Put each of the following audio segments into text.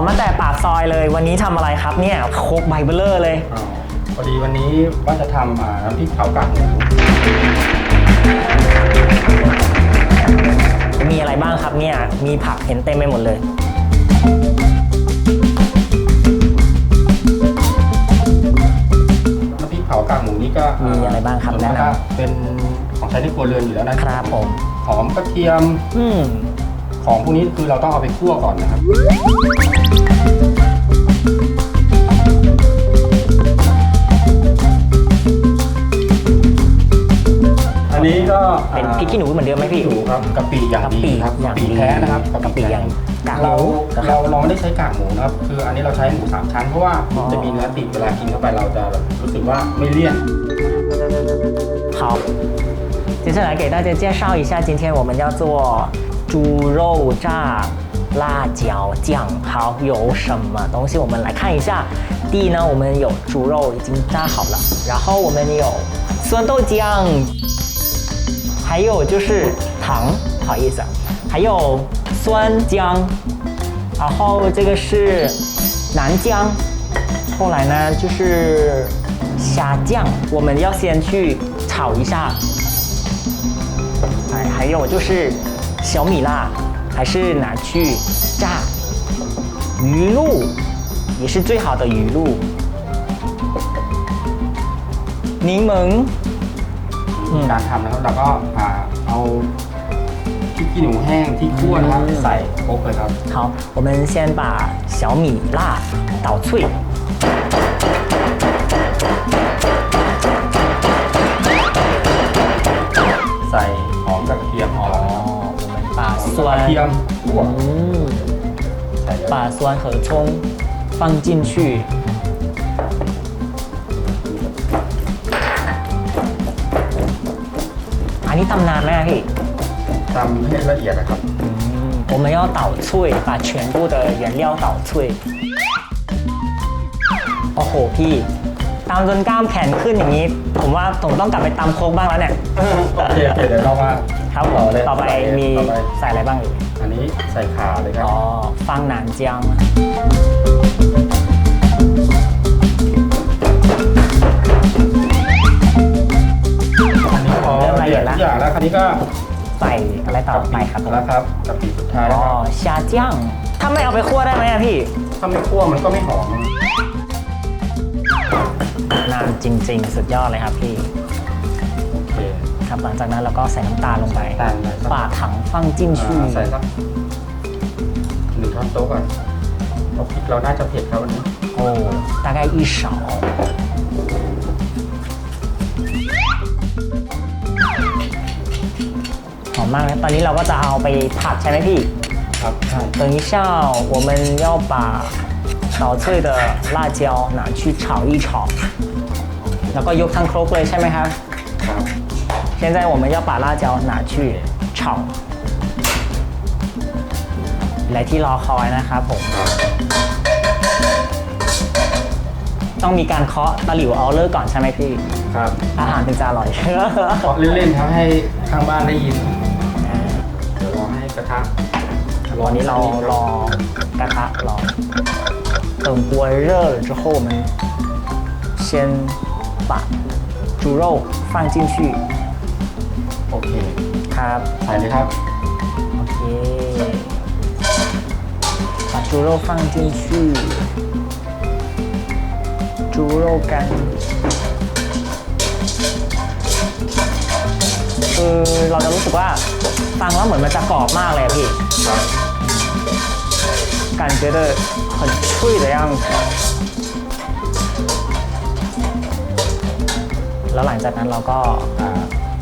มมาแต่ปากซอยเลย วันนี้ทำอะไรครับเนี่ยโคกใบเบลเลอร์เลย อ๋อพอดีวันนี้ว่าจะทำอ่าน้ำพริกเผากากหมูมีอะไรบ้างครับเนี่ย มีผักเห็นเต็มไปหมดเลย น้ำพริกเผากากหมูนี่ก็มีอะไรบ้างครับส่วมกแนะนำก็เป็นของใช้ในครัวเรือนอยู่แล้วนะครับผม หอมกระเทียม อืม ของพวกนี้คือเราต้องเอาไปคั่วก่อนนะครับ อันนี้ก็ เป็นพริกขี้หนูเหมือนเดิมไหมพี่ พริกขี้หนูครับกะปิอย่างดีครับ กะปิอย่างดี แท้นะครับ กะปิอย่างกากหมู เรา นะครับ เราเราไม่ได้ใช้กากหมูนะครับ คืออันนี้เราใช้หมูสามชั้นเพราะว่า อ๋อ จะมีเนื้อติดเวลากินเข้าไปเราจะรู้สึกว่าไม่เลี่ยน 好，接下来给大家介绍一下，今天我们要做 猪肉炸辣椒酱，好，有什么东西我们来看一下。第一呢，我们有猪肉已经炸好了，然后我们有酸豆酱，还有就是糖，不好意思啊，还有酸姜，然后这个是南姜，后来呢就是虾酱，我们要先去炒一下。哎，还有就是小米辣，还是拿去炸。鱼露也是最好的鱼露。柠檬， การทำนะครับเราก็อ่าเอาพริกขี้หนูแห้งที่คั่วนะครับ อืม ใส่โป๊กเลยครับ 好，我们先把小米辣捣脆。 把 กระ 酸 เทียมคั่ว 嗯， ใส่เยอะ 把酸和葱放进去。อันนี้ตำนานไหมอะพี่ ตำให้ละเอียดนะครับ 嗯，我们要捣脆，把全部的原料捣脆。โอ้โหพี่ตำจนกล้ามแขนขึ้นอย่างนี้ ผมว่าผมต้องกลับไปตำโคกบ้างแล้วเนี่ย โอเคโอเคเดี๋ยวเรามา ครับผมเลยต่อไปมีต่อไป ใส่อะไรบ้างอีกอันนี้ใส่ขาเลยครับ อ๋อฟังหนานเจียงอันนี้พอเริ่มละเอียดละทุกอย่างแล้วคราวนี้ก็ใส่อะไรต่อไปครับผมแล้วครับกะปิสุดท้ายอ๋แล้อวครับชาเจียงถ้าไม่เอาไปคั่วได้ไหมอะพี่ ถ้าไม่คั่วมันก็ไม่หอม นานจริง ๆ สุดยอดเลยครับพี่โอเค ครับหลังจากนั้นเราก็ใส่น้ำตาลลงไป ตาลหน่อยครับ ป่าถังฟังจิ้นชื่อ อ่าใส่สักหนึ่งช้อนโต๊ะก่อนเพราะพริกเราน่าจะเผ็ดครับวันนี้ โอ้大概一勺หอมมากเลยตอนนี้เราก็จะเอาไปผัดใช่ไหมพี่ ครับใช่ 等一下，我们要把捣脆的辣椒拿去炒一炒，แล้วก็ยกทั้งครกเลยใช่ไหมครับ ครับ 现在我们要把辣椒拿去炒และที่รอคอยนะครับผม ต้องมีการเคาะตะหลิวเอาเลอร์ก่อนใช่ไหมพี่ ครับ อาหารถึงจะอร่อย เคาะเล่นๆครับให้ข้างบ้านได้ยิน เดี๋ยวรอให้กระทะ ตอนนี้เรารอกระทะร้อน等锅热了之后，我们先把猪肉放进去。 โอเค ครับ ใส่เลยครับ โอเค把猪肉放进去猪肉干คือเราจะรู้สึกว่าฟังแล้วเหมือนมันจะกรอบมากเลยอะพี่ ครับ 感觉的很脆的样子。แล้วหลังจากนั้นเราก็ อ่า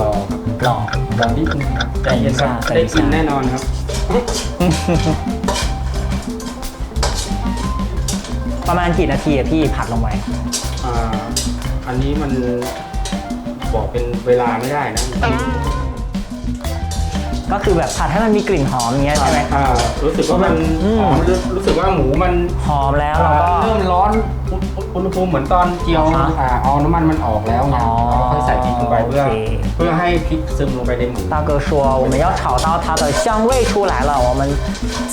รอครับรอรอนิดนึงครับใจเย็นครับใจได้เย็นกินแน่นอนครับประมาณกี่นาทีอะพี่ผัดลงไปอ่าอันนี้มันบอกเป็นเวลาไม่ได้นะ ก็คือแบบผัดให้มันมีกลิ่นหอมอย่างเงี้ยใช่ไหม อ่ารู้สึกว่ามัน อืม หอมรู้รู้สึกว่าหมูมัน หอมแล้วเราก็ เริ่มร้อนอุอุณหภูมิเหมือนตอนเจียว อ่าฮะ อ่าเอาน้ำมันมันออกแล้วไง อ๋อ เราค่อยใส่พริกลงไปเพื่อ โอเค เพื่อให้พริกซึมลงไปในหมู 大哥说我们要炒到它的香味出来了，我们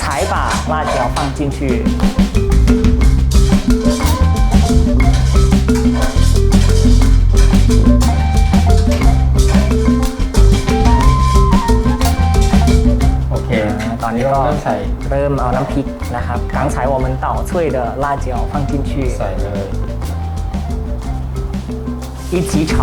才把辣椒放进去。 เริ่มเอาน้ำพริกนะครับ刚才我们捣脆的辣椒放进去 ใส่เลย 一起炒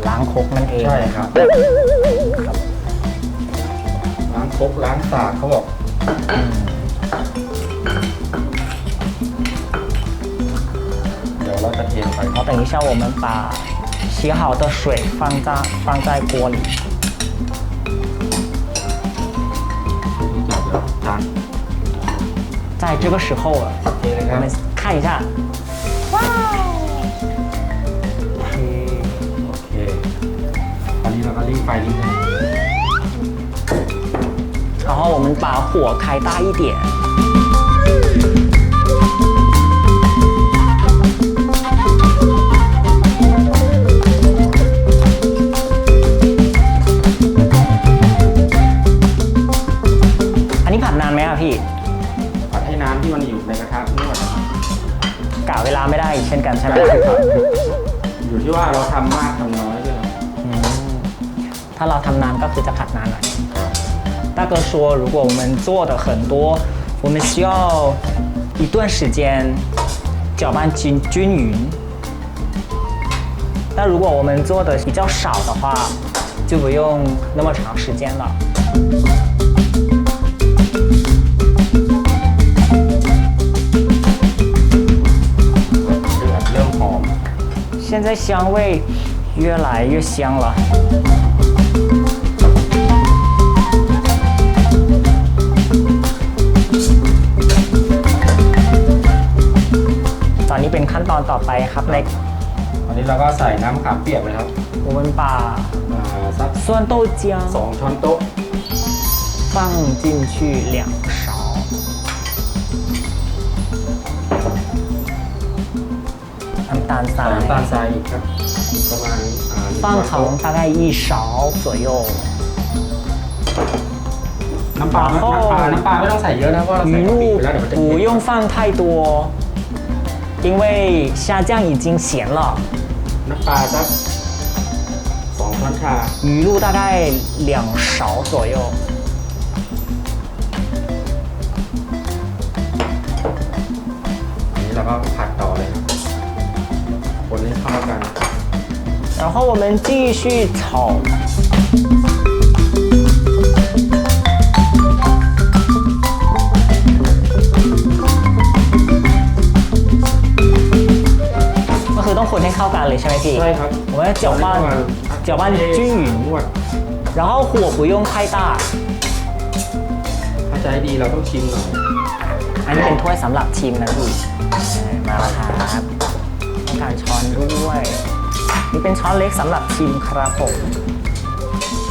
ลยนะครับ ล้างครกนั่นเอง ใช่ครับ ล้างครกล้างสากเขาบอก เดี๋ยวเราจะเทลงไป 然后等一下我们把洗好的水放在放在锅里 นี่เดี๋ยวเดี๋ยวจาน 在这个时候เทเลยค 我 รับ 们看一下哇 然后我们把火开大一点。ถ้าเราทำนานก็คือจะผัดนานหน่อย大哥说，如果我们做的很多，我们需要一段时间搅拌均均匀。但如果我们做的比较少的话，就不用那么长时间了。เดือดเริ่มหอม 现在香味越来越香了。 ตอนนี้เป็นขั้นตอนต่อไปครับใน อันนี้เราก็ใส่น้ำมะขามเปียกเลยครับ 我们把 อ่าสัก 酸豆浆 สองช้อนโต๊ะ 放进去两勺，น้ำตาลทรา ใส่ ย น้ำตาลทรายอีกครับประมาณอ่าหนึ่ง 放 ช้อนโต๊ะ 成大概一勺左右。 น้ำปลาน้ำปลาน้ำปลาไม่ต้องใส่เยอะนะเพราะเราใส่ 鱼 กะปิ 露 ไปแล้วเดี๋ยวมันจะ 不 เค็ม 用放太多， 因为虾酱已经咸了。 น้ำปลาสักสองช้อนชา 鱼露大概两勺左右。 อันนี้เราก็ผัดต่อเลยครับคนให้เข้ากัน 然后我们继续炒。 ต้องคนให้เข้ากันเลยใช่ไหมพี่ ใช่ครับ 我们要搅拌搅拌均匀 นวด 然后火不用太大 ถ้าจะให้ดีเราต้องชิมหน่อย อันนี้เป็นถ้วยสำหรับชิมนะพี่มาแล้วครับต้องการช้อนด้วย นี่เป็นช้อนเล็กสำหรับชิมครับผม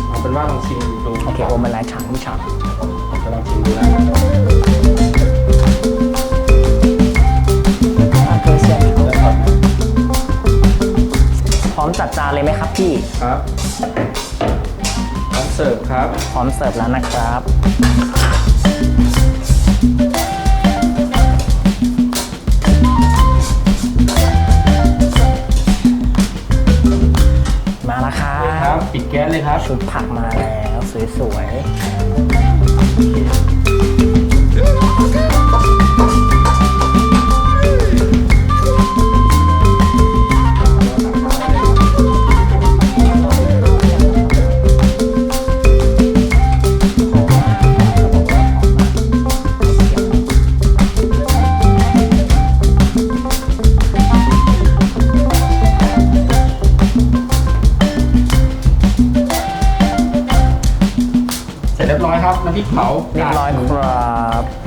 เอาเป็นว่าลองชิมดู โอเค我们来尝一尝 จะลองชิมดูนะ ร้อมจัดจานเลยไหมครับพี่ครับพร้อมเสิร์ฟครับ พร้อมเสิร์ฟแล้วนะครับ น้ำพริกเผาเรียบร้อยกากหมูครับ